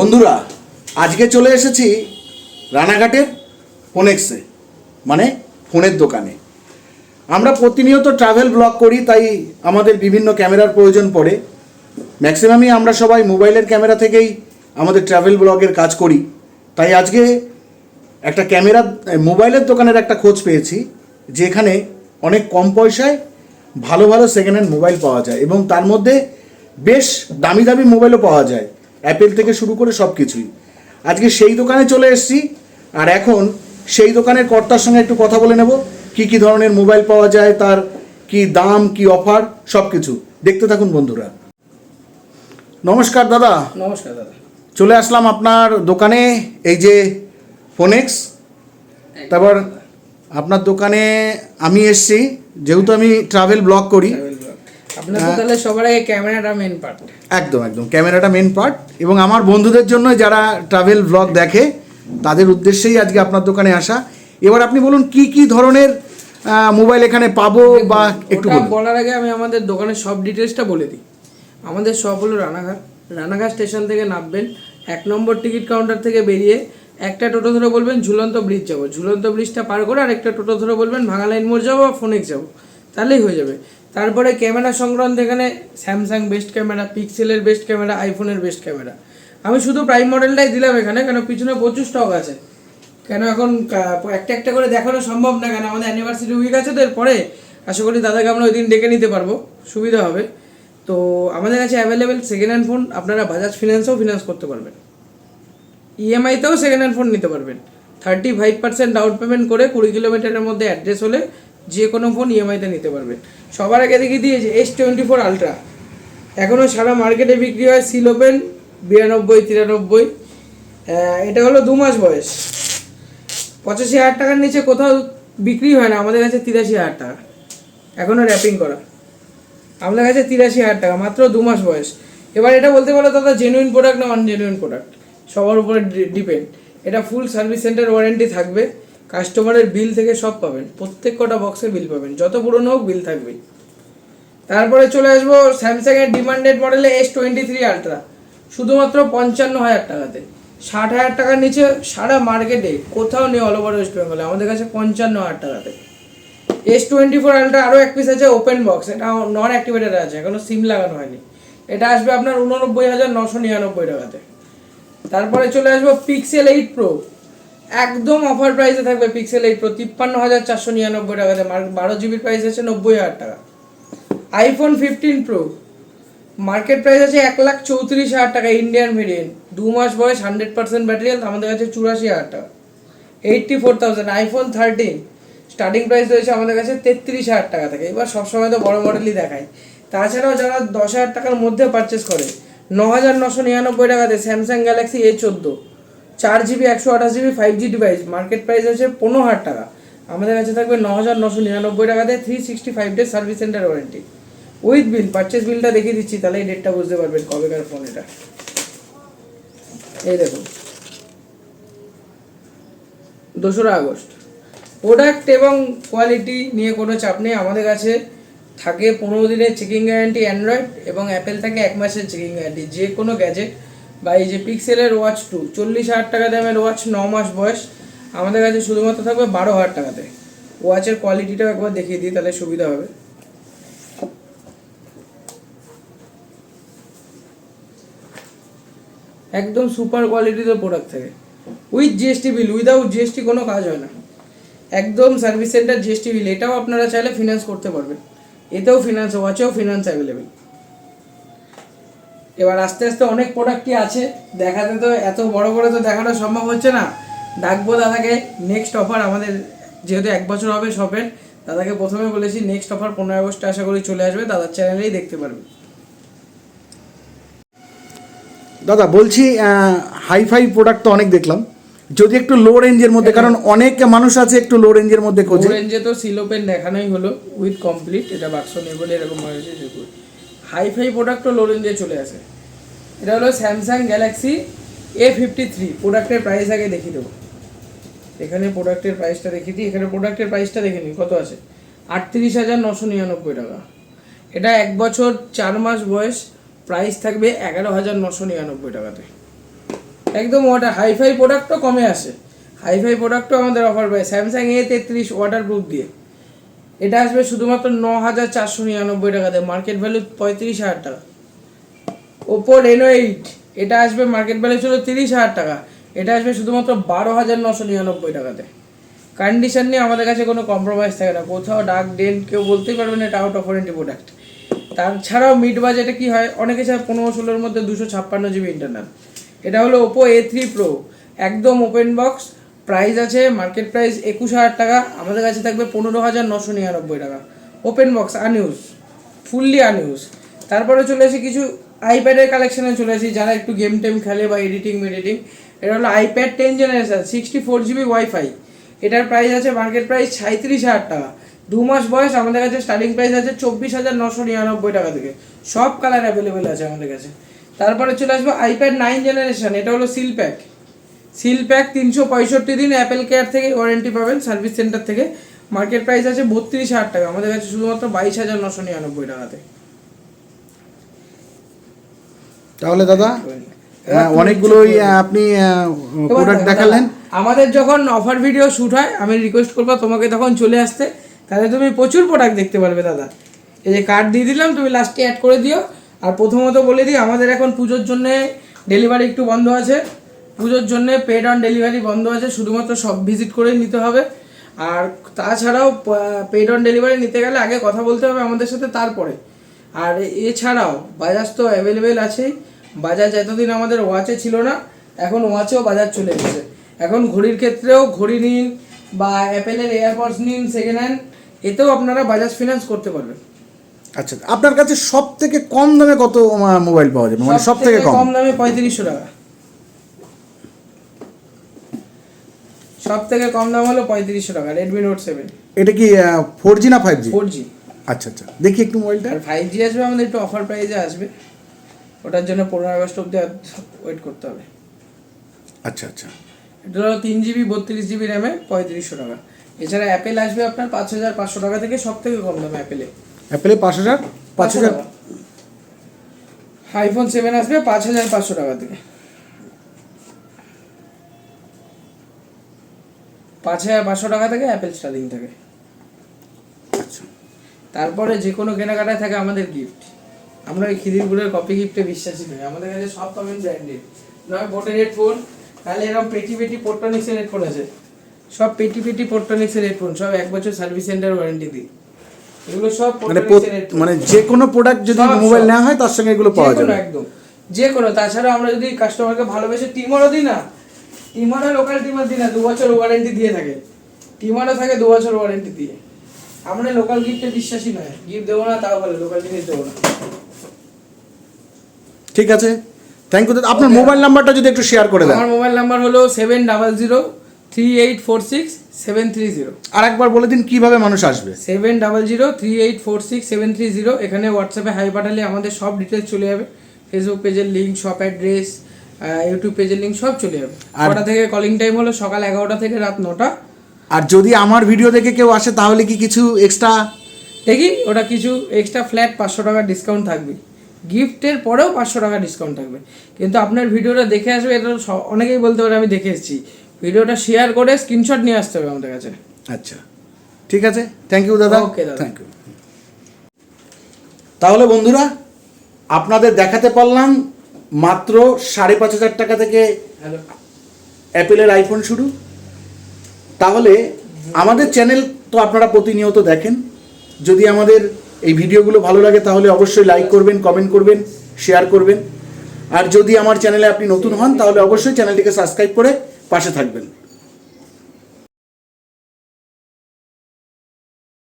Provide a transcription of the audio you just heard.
বন্ধুরা, আজকে চলে এসেছি রানাঘাটের ফোনেক্সে মানে ফোনের দোকানে। আমরা প্রতিনিয়ত ট্রাভেল ব্লগ করি, তাই আমাদের বিভিন্ন ক্যামেরার প্রয়োজন পড়ে। ম্যাক্সিমামই আমরা সবাই মোবাইলের ক্যামেরা থেকেই আমাদের ট্রাভেল ব্লগের কাজ করি। তাই আজকে একটা ক্যামেরা মোবাইলের দোকানের একটা খোঁজ পেয়েছি, যেখানে অনেক কম পয়সায় ভালো ভালো সেকেন্ড হ্যান্ড মোবাইল পাওয়া যায় এবং তার মধ্যে বেশ দামি দামি মোবাইলও পাওয়া যায়। অ্যাপেল থেকে শুরু করে সব কিছুই আজকে সেই দোকানে চলে এসেছি আর এখন সেই দোকানের কর্তার সঙ্গে একটু কথা বলে নেব কি কি ধরনের মোবাইল পাওয়া যায় তার কি দাম কি অফার সব কিছু দেখতে থাকুন বন্ধুরা। নমস্কার দাদা। নমস্কার দাদা। চলে আসলাম আপনার দোকানে এই যে ফোনেক্স তারপর আপনার দোকানে আমি এসছি যেহেতু আমি ট্রাভেল ব্লগ করি আপনার তাহলে সবার আগে ক্যামেরাটা মেন পার্ট একদম একদম। ক্যামেরাটা মেন পার্ট এবং আমার বন্ধুদের জন্য যারা ট্রাভেল ব্লগ দেখে তাদের উদ্দেশ্যেই আজকে আপনার দোকানে আসা। এবার আপনি বলুন কি কি ধরনের মোবাইল এখানে পাবো বা একটু বলার আগে আমি আমাদের দোকানের সব ডিটেলসটা বলে দিই। আমাদের সব হলো রানাঘাট। রানাঘাট স্টেশন থেকে নামবেন। এক নম্বর টিকিট কাউন্টার থেকে বেরিয়ে একটা টোটো ধরে বলবেন ঝুলন্ত ব্রিজ যাব। ঝুলন্ত ব্রিজটা পার করে আরেকটা টোটো ধরে বলবেন ভাঙা লাইন মোড় যাব বা ফোনেক্স যাব। তাহলেই হয়ে যাবে। তারপরে ক্যামেরা সংক্রান্ত এখানে স্যামসাং বেস্ট ক্যামেরা পিক্সেলের বেস্ট ক্যামেরা আইফোনের বেস্ট ক্যামেরা আমি শুধু প্রাইম মডেলটাই দিলাম এখানে, কেন পিছনে প্রচুর স্টক আছে। কেন এখন একটা একটা করে দেখানো সম্ভব না, কেন আমাদের অ্যানিভার্সারি উইক আছে তো এরপরে আশা করি দাদাকে আমরা ওই দিন ডেকে নিতে পারব, সুবিধা হবে। তো আমাদের কাছে অ্যাভেলেবেল সেকেন্ড হ্যান্ড ফোন আপনারা বাজাজ ফিনান্সেও ফিনান্স করতে পারবেন। ইএমআইতেও সেকেন্ড হ্যান্ড ফোন নিতে পারবেন। Thirty five percent down payment করে কুড়ি কিলোমিটারের মধ্যে অ্যাড্রেস হলে যে কোনো ফোন ইএমআইতে নিতে পারবেন সবার আগে দেখিয়ে দিয়েছে এস টোয়েন্টি ফোর আলট্রা এখনও সারা মার্কেটে বিক্রি হয় সিল ওপেন বিরানব্বই, তিরানব্বই। এটা হলো দু মাস বয়স। পঁচাশি হাজার টাকার নিচে কোথাও বিক্রি হয় না, আমাদের কাছে তিরাশি হাজার টাকা। এখনও র্যাপিং করা। আমাদের কাছে তিরাশি হাজার টাকা, মাত্র দু মাস বয়স। এবার এটা বলতে পারো, দাদা জেনুইন প্রোডাক্ট না আনজেনুইন প্রোডাক্ট সবার উপরে ডিপেন্ড এটা ফুল সার্ভিস সেন্টার ওয়ারেন্টি থাকবে। কাস্টমারের বিল থেকে সব পাবেন। প্রত্যেক কটা বক্সে বিল পাবেন। যত পুরনো হোক, বিল থাকবে তারপরে চলে আসব স্যামসাং এর ডিমান্ডেড মডেলে এস টোয়েন্টি থ্রি আলট্রা শুধুমাত্র পঞ্চান্ন হাজার টাকাতে। ষাট হাজার টাকার নিচে সারা মার্কেটে কোথাও নেই অল ওভার ওয়েস্ট বেঙ্গলে আমাদের কাছে পঞ্চান্ন হাজার টাকাতে। এস টোয়েন্টি ফোর আলট্রা আরও এক পিস আছে ওপেন বক্স এটা নন অ্যাক্টিভেটেড আছে, এখনও সিম লাগানো হয়নি। এটা আসবে আপনার উননব্বই হাজার নশো নিরানব্বই টাকাতে। তারপরে চলে আসব পিক্সেল এইট প্রো একদম অফার প্রাইসে থাকবে পিক্সেল এইট প্রো তিপ্পান্ন হাজার চারশো নিরানব্বই টাকাতে বারো জিবির প্রাইস আছে নব্বই হাজার টাকা। IPhone fifteen Pro market price আছে এক লাখ চৌত্রিশ হাজার টাকা ইন্ডিয়ান ভেরিয়েন্ট দু মাস বয়স হান্ড্রেড পার্সেন্ট ব্যাটারি আমাদের কাছে চুরাশি হাজার টাকা। Eighty four thousand iPhone thirteen starting price রয়েছে আমাদের কাছে তেত্রিশ হাজার টাকা থেকে। এবার সবসময় তো বড় মডেলই দেখায়। তাছাড়াও যারা দশ হাজার টাকার মধ্যে পারচেস করে ন হাজার নশো নিরানব্বই টাকাতে স্যামসাং গ্যালাক্সি এ চোদ্দ চার জিবি, একশো আঠাশ GB five G device market price আছে পনেরো হাজার টাকা। আমাদের কাছে থাকবে ন হাজার নশো নিরানব্বই টাকাতে three sixty five days service centre warranty with bill purchase বিলটা দেখিয়ে দিচ্ছি, তাহলে এই ডেটটা বুঝতে পারবেন কবেকার ফোন এটা। এই দেখুন। দোসরা আগস্ট। প্রোডাক্ট এবং কোয়ালিটি নিয়ে কোনো চাপ নেই, আমাদের কাছে থাকে পনেরো দিনের চেকিং গ্যারান্টি অ্যান্ড্রয়েড এবং অ্যাপেল থাকে এক মাসের চেকিং গ্যারান্টি যে কোনো গ্যাজেট বা এই যে পিক্সেলের ওয়াচ টু চল্লিশ হাজার টাকা দামের ওয়াচ ন মাস বয়স। আমাদের কাছে শুধুমাত্র থাকবে বারো হাজার টাকাতে। ওয়াচের কোয়ালিটিটাও একবার দেখিয়ে দিই, তাহলে সুবিধা হবে। একদম সুপার কোয়ালিটিতে প্রোডাক্ট থাকে। With GST bill without GST কোনো কাজ হয় না। একদম সার্ভিস সেন্টার জিএসটি বিল এটাও আপনারা চাইলে ফিনান্স করতে পারবেন। এতেও ফিনান্স ওয়াচেও ফিনান্স অ্যাভেলেবেল এবার আস্তে আস্তে অনেক প্রোডাক্টই আছে। দেখাতে তো এত বড় করে তো দেখানো সম্ভব হচ্ছে না। ডাকবো দাদাকে নেক্সট অফার আমাদের যেহেতু এক বছর হবে শপের দাদাকে প্রথমে বলেছি নেক্সট অফার পনেরোই আগস্টে আশা করি চলে আসবে দাদার চ্যানেলেই দেখতে পারবে। দাদা বলছি হাইফাই প্রোডাক্ট তো অনেক দেখলাম। যদি একটু লো রেঞ্জের মধ্যে কারণ অনেক মানুষ আছে একটু লো রেঞ্জের মধ্যে খোঁজে। রেঞ্জে তো সিলোপেন দেখানোই হলো উইথ কমপ্লিট এটা বাক্স নেই বলে এরকম হয়েছে যেহেতু হাই ফাই প্রোডাক্টও লো রেঞ্জে চলে আসে। এটা হলো Samsung Galaxy A fifty three প্রোডাক্টের প্রাইস আগে দেখিয়ে দেবো। এখানে প্রোডাক্টের প্রাইসটা দেখিয়ে দিই। এখানে প্রোডাক্টের প্রাইসটা দেখে নিন, কত আছে? আটত্রিশ হাজার নশো নিরানব্বই টাকা। এটা এক বছর চার মাস বয়স প্রাইস থাকবে এগারো হাজার নশো নিরানব্বই টাকাতে। একদম ওয়াটার হাইফাই প্রোডাক্টও কমে আসে। হাইফাই প্রোডাক্টও আমাদের অফার পায়। স্যামসাং এ তেত্রিশ ওয়াটার প্রুফ দিয়ে। এটা আসবে শুধুমাত্র ন হাজার চারশো নিরানব্বই টাকাতে মার্কেট ভ্যালু পঁয়ত্রিশ হাজার টাকা। ওপো রেনো এইট এটা আসবে মার্কেট ভ্যালু ছিল তিরিশ হাজার টাকা। এটা আসবে শুধুমাত্র বারো হাজার নশো নিরানব্বই টাকাতে কন্ডিশন নিয়ে আমাদের কাছে কোনো কম্প্রোমাইজ থাকে না। কোথাও ডাক ডেন্ট কেউ বলতেই পারবে না এটা আউট অফ ওয়ারেন্টি প্রোডাক্ট তাছাড়াও মিড বাজেটে কী হয়? অনেকে চায় পনেরো ষোলোর মধ্যে দুশো ছাপ্পান্ন জিবি ইন্টারনাল এটা হলো ওপো এ থ্রি প্রো একদম ওপেন বক্স প্রাইস আছে মার্কেট প্রাইস একুশ হাজার টাকা, আমাদের কাছে থাকবে পনেরো হাজার নশো নিরানব্বই টাকা। Open box unused fully unused তারপরে চলে এসে কিছু আইপ্যাডের কালেকশনে চলে এসেছি যারা একটু গেম টেম খেলে বা এডিটিং মেডিটিং এটা হলো iPad ten generation sixty four GB WiFi এটার প্রাইস আছে মার্কেট প্রাইস সাঁত্রিশ হাজার টাকা। দু মাস বয়স, আমাদের কাছে স্টার্টিং প্রাইস আছে চব্বিশ হাজার নশো নিরানব্বই টাকা থেকে। সব কালার অ্যাভেলেবেল আছে আমাদের কাছে। তারপরে চলে আসব আইপ্যাড নাইন জেনারেশন এটা হলো সিল প্যাক সিল প্যাক তিনশো পঁয়ষট্টি দিন অ্যাপেল কেয়ার থেকে ওয়ারেন্টি পাবেন সার্ভিস সেন্টার থেকে। মার্কেট প্রাইস আছে বত্রিশ হাজার টাকা। আমাদের কাছে শুধুমাত্র বাইশ হাজার নশো নিরানব্বই টাকাতে। তাহলে দাদা অনেকগুলোই আপনি প্রোডাক্ট দেখালেন। আমাদের যখন অফার ভিডিও শ্যুট হয় আমি রিকোয়েস্ট করব তোমাকে তখন চলে আসতে। তাহলে তুমি প্রচুর প্রোডাক্ট দেখতে পারবে দাদা। এই যে কার্ড দিয়ে দিলাম তুমি লাস্টে অ্যাড করে দিও। আর প্রথমত বলে দিই আমাদের এখন পুজোর জন্য ডেলিভারি একটু বন্ধ আছে। পুজোর জন্য পেড অন ডেলিভারি বন্ধ আছে শুধুমাত্র সব ভিজিট করে নিতে হবে। আর তাছাড়াও পেড অন ডেলিভারি নিতে গেলে আগে কথা বলতে হবে আমাদের সাথে তারপরে। আর এছাড়াও বাজাজ তো অ্যাভেলেবেল আছেই। বাজাজ এতদিন আমাদের ওয়াচে ছিল না এখন ওয়াচেও বাজাজ চলে এসেছে। এখন ঘড়ির ক্ষেত্রেও ঘড়ি নিন বা অ্যাপেলের এয়ারপডস নিন সেকেন্ড হ্যান্ড এতেও আপনারা বাজাজ ফিনান্স করতে পারবেন। আচ্ছা আপনার কাছে সব থেকে কম দামে কত মোবাইল পাওয়া যাবে? মানে সব থেকে কম? কম দামে পঁয়ত্রিশশো টাকা। সব থেকে কম দাম হলো পঁয়ত্রিশশো টাকা রেডমি নোট সেভেন এটা কি ফোর জি না ফাইভ জি ফোর জি আচ্ছা আচ্ছা। দেখি একটু মোবাইলটা। আর ফাইভ জি আসবে আমাদের একটু অফার প্রাইসে আসবে। ওটার জন্য পনেরো আগস্ট অব্দি ওয়েট করতে হবে। আচ্ছা আচ্ছা। এটা হলো তিন জিবি বত্রিশ জিবি র্যামে পঁয়ত্রিশশো টাকা। এছাড়া অ্যাপেল আসবে আপনার পাঁচ হাজার পাঁচশো টাকা থেকে সব থেকে কম দামে অ্যাপেলে অ্যাপেলে পাঁচ হাজার পাঁচ হাজার? আইফোন সেভেন আসবে পাঁচ হাজার পাঁচশো টাকা থেকে। পাঁচ হাজার পাঁচশো টাকা থেকে অ্যাপেল স্টার্টিং থাকে। আচ্ছা। তারপরে যে কোনো কেনাকাটায় থাকে আমাদের গিফট আমরা ওই খিদিরপুরের কপি গিফটে বিশ্বাসী নই। আমাদের কাছে সব পাবেন ব্র্যান্ডেড নয় বোটের হেডফোন তাহলে এরকম পেটি পেটি পোর্টনিক্সের হেডফোন আছে। সব পেটি পেটি পোর্টনিক্সের হেডফোন সব এক বছর সার্ভিস সেন্টার ওয়ারেন্টি দিই। এগুলো সব মানে। মানে যে কোনো প্রোডাক্ট যদি মোবাইল নেওয়া হয় তার সঙ্গে এগুলো পাওয়া যাবে। একদম। যে কোনো তাছাড়া আমরা যদি কাস্টমারকে ভালোবেসে টিমারও দিই না টিমারও লোকাল টিমার দিই না দু বছর ওয়ারেন্টি দিয়ে থাকে। টিমারও থাকে দু বছর ওয়ারেন্টি দিয়ে। আমরা লোকাল গিফটে বিশ্বাসী নয়। গিফট দেবো না তাও ভালো লোকাল জিনিস দেবো না। ঠিক আছে? থ্যাংক ইউ আপনার মোবাইল নাম্বারটা যদি একটু শেয়ার করে দেন। আমার মোবাইল নাম্বার হলো seven double zero three eight four six seven three zero আর একবার বলে দিন কীভাবে মানুষ আসবে। Seven double zero three eight four six seven three zero এখানে হোয়াটসঅ্যাপে হাই পাঠালে আমাদের সব ডিটেলস চলে যাবে। ফেসবুক পেজের লিঙ্ক শপ অ্যাড্রেস ইউটিউব পেজের লিঙ্ক সব চলে যাবে। কটা থেকে কলিং টাইম হলো? সকাল এগারোটা থেকে রাত নটা। আর যদি আমার ভিডিও দেখে কেউ আসে তাহলে কি কিছু এক্সট্রা দেখি ওটা কিছু এক্সট্রা ফ্ল্যাট পাঁচশো টাকা ডিসকাউন্ট থাকবে। গিফটের পরেও পাঁচশো টাকা ডিসকাউন্ট থাকবে। কিন্তু আপনার ভিডিওটা দেখে আসবে এটা অনেকেই বলতে পারে আমি দেখে এসেছি। ভিডিওটা শেয়ার করে স্ক্রিনশট নিয়ে আসতে হবে আমাদের কাছে। আচ্ছা। ঠিক আছে? থ্যাংক ইউ দাদা। ওকে দাদা। থ্যাংক ইউ তাহলে বন্ধুরা আপনাদের দেখাতে পারলাম মাত্র সাড়ে পাঁচ হাজার টাকা থেকে অ্যাপেলের আইফোন শুরু। তাহলে আমাদের চ্যানেল তো আপনারা প্রতিনিয়ত দেখেন। যদি আমাদের এই ভিডিওগুলো ভালো লাগে, তাহলে অবশ্যই লাইক করবেন কমেন্ট করবেন শেয়ার করবেন। আর যদি আমার চ্যানেলে আপনি নতুন হন, তাহলে অবশ্যই চ্যানেলটিকে সাবস্ক্রাইব করে পাশে থাকবেন।